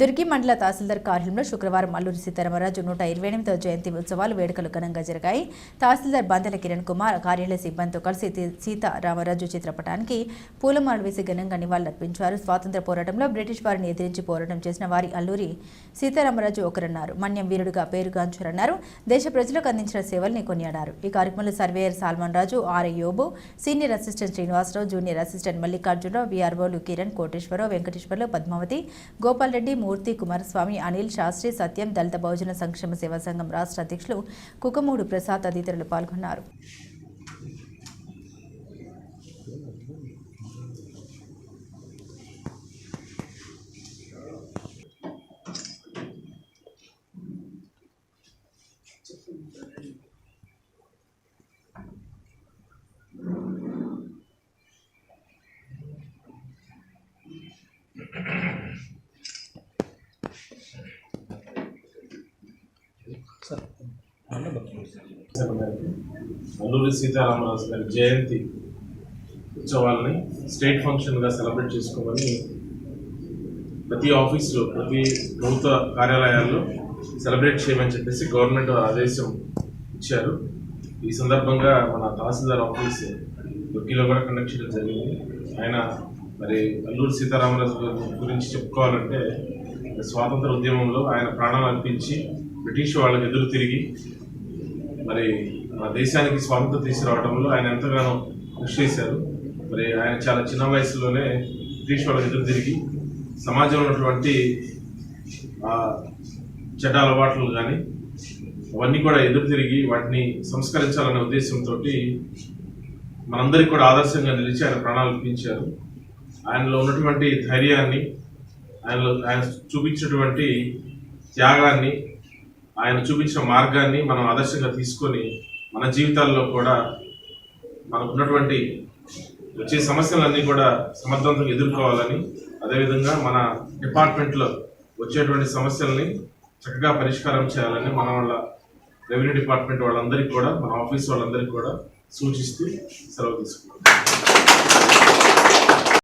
దుర్గి మండల తహసీల్దార్ కార్యాలయంలో శుక్రవారం అల్లూరి సీతారామరాజు నూట ఇరవై ఎనిమిదవ జయంతి ఉత్సవాలు వేడుకలు ఘనంగా జరిగాయి. తహసీల్దార్ బందెల కిరణ్ కుమార్ కార్యాలయ సిబ్బందితో కలిసి సీతారామరాజు చిత్రపటానికి పూలమాలు వేసి ఘనంగా నివాళులర్పించారు. స్వాతంత్ర పోరాటంలో బ్రిటిష్ వారిని ఎదిరించి పోరాటం చేసిన వారి అల్లూరి సీతారామరాజు ఒకరన్నారు. మన్యం వీరుడుగా పేరుగాంచారన్నారు దేశ ప్రజలకు అందించిన సేవల్ని కొనియాడారు. ఈ కార్యక్రమంలో surveyor Salmon Raju R I Yobu senior assistant Srinivasarao junior assistant Mallikarjunarao విఆర్ఓలు Kiran Koteswararao Venkateswararao Padmavathi Gopal Reddy Murthy Kumaraswamy Anil Sastry Satyam దళిత బహుజన సంక్షేమ సేవా సంఘం రాష్ట్ర అధ్యక్షులు కుకమూడు ప్రసాద్ తదితరులు పాల్గొన్నారు. అల్లూరి సీతారామరాజు గారి జయంతి ఉత్సవాలని స్టేట్ ఫంక్షన్గా సెలబ్రేట్ చేసుకోమని ప్రతి ఆఫీసులో ప్రతి ప్రభుత్వ కార్యాలయాల్లో సెలబ్రేట్ చేయమని చెప్పేసి గవర్నమెంట్ ఆదేశం ఇచ్చారు. ఈ సందర్భంగా మన తహసీల్దార్ ఆఫీస్ దుర్గిలో కూడా కండక్ట్ చేయడం జరిగింది. ఆయన మరి అల్లూరి సీతారామరాజు గారి గురించి చెప్పుకోవాలంటే స్వాతంత్ర ఉద్యమంలో ఆయన ప్రాణాలు అర్పించి బ్రిటిష్ వాళ్ళకి ఎదురు తిరిగి మరి మన దేశానికి స్వాతంత్రం తీసుకురావడంలో ఆయన ఎంతగానో కృషి చేశారు. మరి ఆయన చాలా చిన్న వయసులోనే బ్రిటిష్ వాళ్ళకి ఎదురు తిరిగి సమాజంలో ఉన్నటువంటి చెడ్డ అలవాట్లు కానీ అవన్నీ కూడా ఎదురు తిరిగి వాటిని సంస్కరించాలనే ఉద్దేశంతో మనందరికీ కూడా ఆదర్శంగా నిలిచి ఆయన ప్రాణాలు అర్పించారు. ఆయనలో ఉన్నటువంటి ధైర్యాన్ని ఆయనలో ఆయన చూపించినటువంటి త్యాగాన్ని ఆయన చూపించిన మార్గాన్ని మనం ఆదర్శంగా తీసుకొని మన జీవితాల్లో కూడా మనకున్నటువంటి వచ్చే సమస్యలన్నీ కూడా సమర్థవంతంగా ఎదుర్కోవాలని అదేవిధంగా మన డిపార్ట్మెంట్లో వచ్చేటువంటి సమస్యల్ని చక్కగా పరిష్కారం చేయాలని మన వాళ్ళ రెవెన్యూ డిపార్ట్మెంట్ వాళ్ళందరికీ కూడా మన ఆఫీస్ వాళ్ళందరికీ కూడా సూచిస్తూ సెలవు తీసుకున్నాం